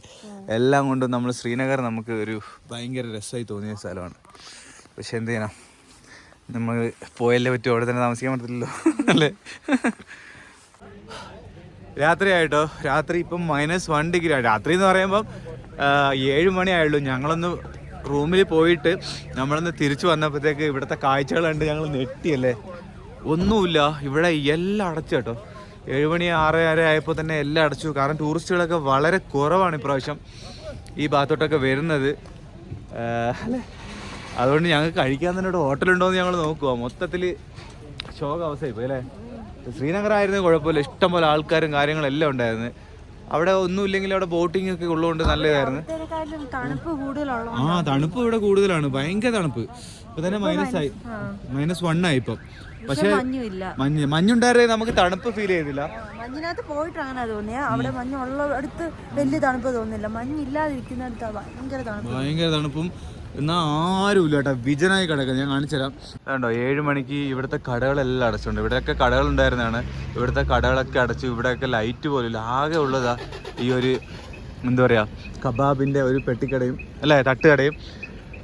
എല്ലാം കൊണ്ടും നമ്മൾ ശ്രീനഗർ നമുക്ക് ഒരു ഭയങ്കര രസമായി തോന്നിയ സ്ഥലമാണ്. പക്ഷെ എന്ത് ചെയ്യണം? നമ്മൾ പോയല്ലേ പറ്റും അവിടെ തന്നെ താമസിക്കാൻ പറ്റത്തില്ലല്ലോ. അല്ലേ? രാത്രി ആയിട്ടോ രാത്രി ഇപ്പം മൈനസ് വൺ ഡിഗ്രി രാത്രി എന്ന് പറയുമ്പം ഏഴ് മണിയായുള്ളൂ. ഞങ്ങളൊന്ന് റൂമിൽ പോയിട്ട് നമ്മളൊന്ന് തിരിച്ചു വന്നപ്പോഴത്തേക്ക് ഇവിടുത്തെ കാഴ്ചകൾ കണ്ട് ഞങ്ങൾ നെട്ടിയല്ലേ ഒന്നുമില്ല. ഇവിടെ എല്ലാം അടച്ചു കേട്ടോ. ഏഴ് മണി ആറ് ആറ് ആയപ്പോൾ തന്നെ എല്ലാം അടച്ചു. കാരണം ടൂറിസ്റ്റുകളൊക്കെ വളരെ കുറവാണ് ഇപ്രാവശ്യം ഈ ഭാഗത്തോട്ടൊക്കെ വരുന്നത്. അല്ലേ? അതുകൊണ്ട് ഞങ്ങൾക്ക് കഴിക്കാൻ തന്നെ ഇവിടെ ഹോട്ടലുണ്ടോ ഞങ്ങൾ നോക്കുക മൊത്തത്തിൽ ശോക അവസ്ഥയായി പോയി അല്ലേ? ശ്രീനഗർ ആയിരുന്നു കുഴപ്പമില്ല. ഇഷ്ടംപോലെ ആൾക്കാരും കാര്യങ്ങളും എല്ലാം ഉണ്ടായിരുന്നു. അവിടെ ഒന്നുമില്ലെങ്കിൽ അവിടെ ബോട്ടിംഗ് ഒക്കെ ഉള്ളതുകൊണ്ട് നല്ലതായിരുന്നു. ആ തണുപ്പ് ഇവിടെ കൂടുതലാണ്. ഭയങ്കര തണുപ്പ്. ഇപ്പൊ തന്നെ മൈനസ് ആയി. മൈനസ് വൺ ആയി ഇപ്പം. പക്ഷെ മഞ്ഞ് മഞ്ഞുണ്ടായിരുന്നെങ്കിൽ നമുക്ക് തണുപ്പ് ഫീൽ ചെയ്തില്ല. മഞ്ഞിനകത്ത് പോയിട്ട് അങ്ങനെ തോന്നിയ. അവിടെ മഞ്ഞുള്ള അടുത്ത് വലിയ തണുപ്പ് തോന്നില്ല. മഞ്ഞില്ലാതിരിക്കുന്നിടത്ത് ഭയങ്കര തണുപ്പ്. ഭയങ്കര തണുപ്പും എന്നാൽ ആരുമില്ല കേട്ടോ. വിജനായി കിടക്കുന്നത് ഞാൻ കാണിച്ചു തരാം. വേണ്ടോ ഏഴ് മണിക്ക് ഇവിടുത്തെ കടകളെല്ലാം അടച്ചിട്ടുണ്ട്. ഇവിടെയൊക്കെ കടകളുണ്ടായിരുന്നതാണ് ഇവിടുത്തെ കടകളൊക്കെ അടച്ചു ഇവിടെയൊക്കെ ലൈറ്റ് പോലും ആകെ ഉള്ളതാ ഈ ഒരു എന്താ പറയുക കബാബിന്റെ ഒരു പെട്ടിക്കടയും അല്ലേ തട്ടുകടയും.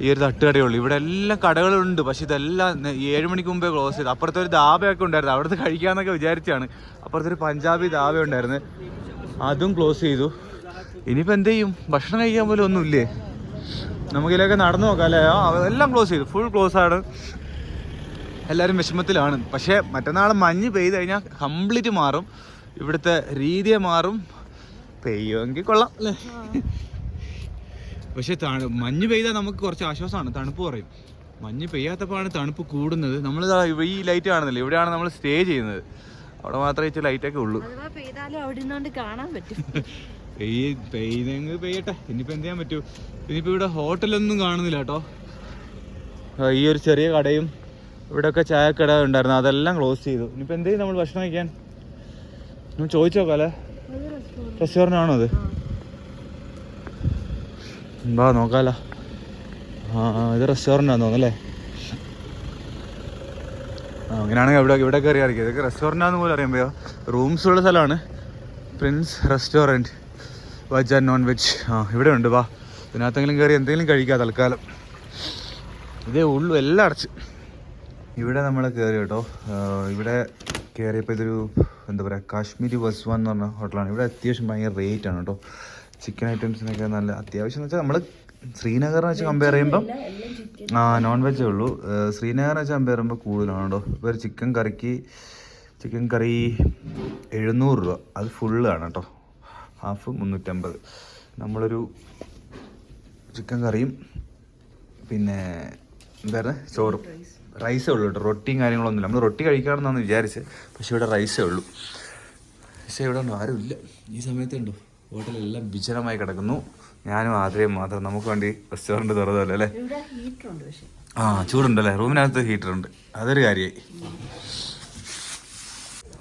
ഈ ഒരു തട്ടുകടയേ ഉള്ളൂ. ഇവിടെ എല്ലാം കടകളുണ്ട്. പക്ഷെ ഇതെല്ലാം ഏഴ് മണിക്ക് മുമ്പേ ക്ലോസ് ചെയ്തു. അപ്പുറത്തെ ഒരു ധാബയൊക്കെ ഉണ്ടായിരുന്നു. അവിടുത്തെ കഴിക്കാന്നൊക്കെ വിചാരിച്ചാണ് അപ്പുറത്തെ ഒരു പഞ്ചാബി ധാബ ഉണ്ടായിരുന്നു. അതും ക്ലോസ് ചെയ്തു. ഇനിയിപ്പോൾ എന്ത് ചെയ്യും? ഭക്ഷണം കഴിക്കാൻ പോലും ഒന്നുമില്ലേ? നമുക്ക് ഇതിലൊക്കെ നടന്നു നോക്കാം അല്ലേ? എല്ലാം ക്ലോസ് ചെയ്തു. ഫുൾ ക്ലോസ് ആണ്. എല്ലാവരും വിഷമത്തിലാണ്. പക്ഷേ മറ്റന്നാൾ മഞ്ഞ് പെയ്ത് കഴിഞ്ഞാൽ കംപ്ലീറ്റ് മാറും. ഇവിടുത്തെ രീതിയെ മാറും. പെയ്യുമെങ്കിൽ കൊള്ളാം അല്ലേ? പക്ഷേ തണു മഞ്ഞ് പെയ്താൽ നമുക്ക് കുറച്ച് ആശ്വാസമാണ്. തണുപ്പ് കുറയും. മഞ്ഞ് പെയ്യാത്തപ്പോഴാണ് തണുപ്പ് കൂടുന്നത്. നമ്മൾ ഈ ലൈറ്റ് കാണുന്നില്ല? ഇവിടെയാണ് നമ്മൾ സ്റ്റേ ചെയ്യുന്നത്. അവിടെ മാത്രമേ ഇച്ചിരി ലൈറ്റൊക്കെ ഉള്ളൂ. പെയ്താലും അവിടെ കാണാൻ പറ്റും. പെയ്യ് പെയ്തെങ്കിൽ പെയ്യട്ടെ. ഇനിയിപ്പോൾ എന്ത് ചെയ്യാൻ പറ്റൂ? ഇനിയിപ്പോൾ ഇവിടെ ഹോട്ടലൊന്നും കാണുന്നില്ല കേട്ടോ. ഈ ഒരു ചെറിയ കടയും ഇവിടെയൊക്കെ ചായക്കട ഉണ്ടായിരുന്നു. അതെല്ലാം ക്ലോസ് ചെയ്തു. ഇനിയിപ്പോൾ എന്ത് ചെയ്യും നമ്മൾ ഭക്ഷണം കഴിക്കാൻ? നമ്മൾ ചോദിച്ചു നോക്കാല്ലേ അത് restaurant. റെസ്റ്റോറന്റ് ആണോ അത്? എന്താ നോക്കാല. ആ, ഇത് റെസ്റ്റോറന്റ് ആണെന്ന് തോന്നുന്നല്ലേ അങ്ങനെയാണെങ്കിൽ ഇവിടെ ഇവിടെ കയറി അറിയിക്കുക ഇതൊക്കെ റെസ്റ്റോറന്റ് ആണെന്ന് പോലും അറിയാൻ റൂംസ് ഉള്ള സ്ഥലമാണ് Prince restaurant veg and non veg ആ ഇവിടെ ഉണ്ട് വാ. ഇതിനകത്തെങ്കിലും കയറി എന്തെങ്കിലും കഴിക്കാം തൽക്കാലം. ഇതേ ഉള്ളു എല്ലാം അടച്ച്. ഇവിടെ നമ്മൾ കയറി കേട്ടോ. ഇവിടെ കയറിയപ്പോൾ ഇതൊരു എന്താ പറയുക കാശ്മീരി വസ്വാൻ എന്ന് പറഞ്ഞ ഹോട്ടലാണ്. ഇവിടെ അത്യാവശ്യം ഭയങ്കര റേറ്റ് ആണ് കേട്ടോ. ചിക്കൻ ഐറ്റംസിനൊക്കെ നല്ല അത്യാവശ്യം എന്ന് വെച്ചാൽ നമ്മൾ ശ്രീനഗറിനെ വെച്ച് കമ്പയർ ചെയ്യുമ്പോൾ ആ നോൺ വെജേ ഉള്ളൂ. ശ്രീനഗറിനെ വെച്ച് കമ്പയർ ചെയ്യുമ്പോൾ കൂടുതലാണ് കേട്ടോ. ഇപ്പോൾ ഒരു ചിക്കൻ കറിക്ക് ചിക്കൻ കറി എഴുന്നൂറ് രൂപ. അത് ഫുള്ളാണ് കേട്ടോ. ഹാഫ് മുന്നൂറ്റമ്പത്. നമ്മളൊരു ചിക്കൻ കറിയും പിന്നെ എന്താ ചോറും. റൈസേ ഉള്ളൂ കേട്ടോ. റൊട്ടിയും കാര്യങ്ങളൊന്നുമില്ല. നമ്മൾ റൊട്ടി കഴിക്കാമെന്നാണ് വിചാരിച്ചത് പക്ഷേ ഇവിടെ റൈസേ ഉള്ളൂ. പക്ഷേ ഇവിടെ ഉണ്ടോ? ആരുമില്ല ഈ സമയത്ത് ഉണ്ടോ? ഹോട്ടലെല്ലാം വിജനമായി കിടക്കുന്നു. ഞാനും ആദ്രയും മാത്രം. നമുക്ക് വേണ്ടി റെസ്റ്റോറന്റ് തുറന്നല്ലേ അല്ലേ? ആ ചൂടുണ്ടല്ലേ? റൂമിനകത്ത് ഹീറ്റർ ഉണ്ട് അതൊരു കാര്യമായി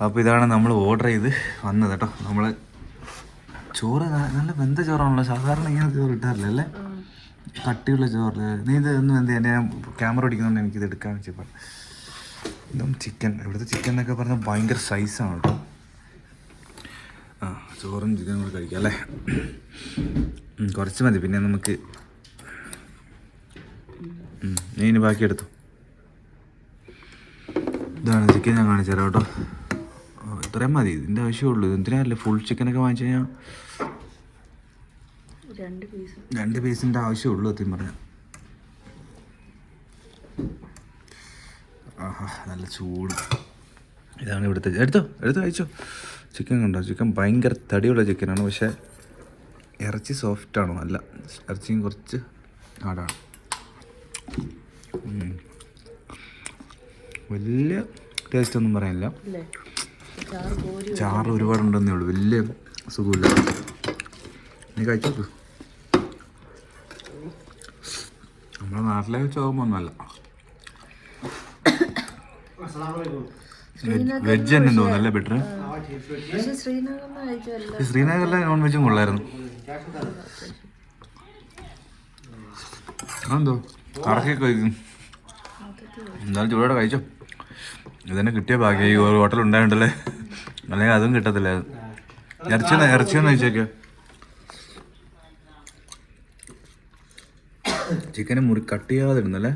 അപ്പോൾ ഇതാണ് നമ്മൾ ഓർഡർ ചെയ്ത് വന്നത് കേട്ടോ. നമ്മൾ ചോറ് നല്ല വെന്ത ചോറാണല്ലോ. സാധാരണ ഇങ്ങനെ ചോറ് ഇട്ടാറില്ല അല്ലേ? കട്ടിയുള്ള ചോറ്. നീ ഇത് ഒന്നും എന്ത് ഞാൻ ക്യാമറ ഓടിക്കുന്നതുകൊണ്ട് എനിക്കിത് എടുക്കാൻ വെച്ചപ്പോൾ ഇതും ചിക്കൻ. ഇവിടുത്തെ ചിക്കൻ എന്നൊക്കെ പറഞ്ഞാൽ ഭയങ്കര സൈസാണ് കേട്ടോ. ആ ചോറും ചിക്കനും കൂടെ കഴിക്കാം അല്ലേ? കുറച്ച് മതി. പിന്നെ നമുക്ക് നീ ഇനി ബാക്കി എടുത്തു. ഇതാണ് ചിക്കൻ ഞാൻ കാണിച്ചു തരാം കേട്ടോ. ഇത്രയും മതി. ഇതിന്റെ ആവശ്യമുള്ളൂ. എന്തിനാല്ലേ ഫുൾ ചിക്കനൊക്കെ വാങ്ങിച്ചു കഴിഞ്ഞാൽ രണ്ട് പീസ് രണ്ട് പീസിന്റെ ആവശ്യമുള്ളൂ സത്യം പറഞ്ഞാൽ ആഹാ നല്ല ചൂട്. ഇതാണ് ഇവിടുത്തെ. എടുത്തോ എടുത്തോ കഴിച്ചോ. ചിക്കൻ കണ്ടോ? ചിക്കൻ ഭയങ്കര തടിയുള്ള ചിക്കനാണ് പക്ഷേ ഇറച്ചി സോഫ്റ്റാണ് നല്ല ഇറച്ചിയും കുറച്ച് ആടാണ്. വലിയ ടേസ്റ്റ് ഒന്നും പറയാനില്ല. ചാറ് ഒരുപാടുണ്ടെന്നേ ഉള്ളൂ. വലിയ സുഖമില്ല. നീ കഴിച്ചോക്ക്. നമ്മുടെ നാട്ടിലെ വെച്ചാകുമ്പോൾ ഒന്നുമല്ല. വെജ് തന്നെ തോന്നുന്നല്ലേ ബെറ്റർ ശ്രീനഗറിലെ നോൺ വെജും കൊള്ളായിരുന്നു. അതെന്തോ? കറക്കൊക്കെ കഴിക്കും. എന്തായാലും ചൂടോടെ കഴിച്ചോ. ഇതന്നെ കിട്ടിയ ഭാഗ്യം. ഈ ഹോട്ടൽ ഉണ്ടായിട്ടുണ്ടല്ലേ അല്ലെങ്കിൽ അതും കിട്ടത്തില്ല. ഇറച്ചി ഇറച്ചി ഒന്ന് ചോദിച്ചേക്കോ? ചിക്കന് മുറി കട്ട് ചെയ്യാതെ ഇടുന്നല്ലേ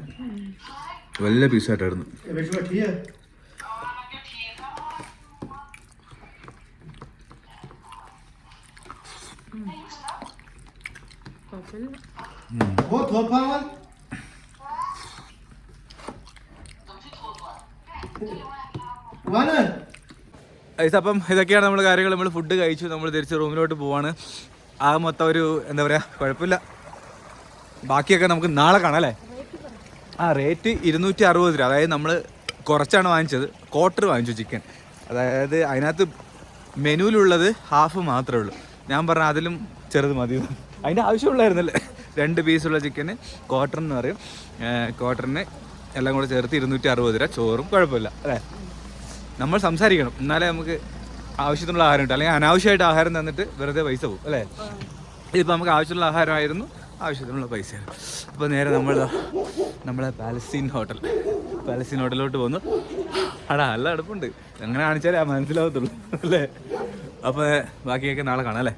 വലിയ പീസായിട്ടായിരുന്നു ഐസ് അപ്പം ഇതൊക്കെയാണ് നമ്മൾ കാര്യങ്ങൾ നമ്മൾ ഫുഡ് കഴിച്ചു. നമ്മൾ തിരിച്ച് റൂമിലോട്ട് പോവാണ്. ആ മൊത്തം ഒരു എന്താ പറയുക കുഴപ്പമില്ല. ബാക്കിയൊക്കെ നമുക്ക് നാളെ കാണാം അല്ലേ? ആ റേറ്റ് ഇരുന്നൂറ്റി അറുപത് രൂപ. അതായത് നമ്മൾ കുറച്ചാണ് വാങ്ങിച്ചത്. ക്വാർട്ടർ വാങ്ങിച്ചു ചിക്കൻ അതായത് അതിനകത്ത് മെനുവിലുള്ളത് ഹാഫ് മാത്രമേ ഉള്ളൂ. ഞാൻ പറഞ്ഞ അതിലും ചെറുത് മതി. അതിന്റെ ആവശ്യമുള്ളായിരുന്നല്ലേ? രണ്ട് പീസുള്ള ചിക്കന് ക്വാർട്ടർ എന്ന് പറയും. ക്വാർട്ടറിന് എല്ലാം കൂടെ ചേർത്ത് ഇരുന്നൂറ്റി അറുപത് രൂപ. ചോറും കുഴപ്പമില്ല അല്ലേ? നമ്മൾ സംസാരിക്കണം. എന്നാലേ നമുക്ക് ആവശ്യത്തിനുള്ള ആഹാരം കിട്ടും. അല്ലെങ്കിൽ അനാവശ്യമായിട്ട് ആഹാരം തന്നിട്ട് വെറുതെ പൈസ പോകും അല്ലേ? ഇതിപ്പോൾ നമുക്ക് ആവശ്യമുള്ള ആഹാരമായിരുന്നു. ആവശ്യത്തിനുള്ള പൈസ അപ്പോൾ നേരെ നമ്മൾ നമ്മളെ പാലസ്തീൻ ഹോട്ടൽ. പാലസ്തീൻ ഹോട്ടലിലോട്ട് പോന്നു. അടാ നല്ല അടുപ്പുണ്ട്. എങ്ങനെ കാണിച്ചാലേ മനസ്സിലാവത്തുള്ളൂ അല്ലേ? അപ്പോൾ ബാക്കിയൊക്കെ നാളെ കാണാം അല്ലേ?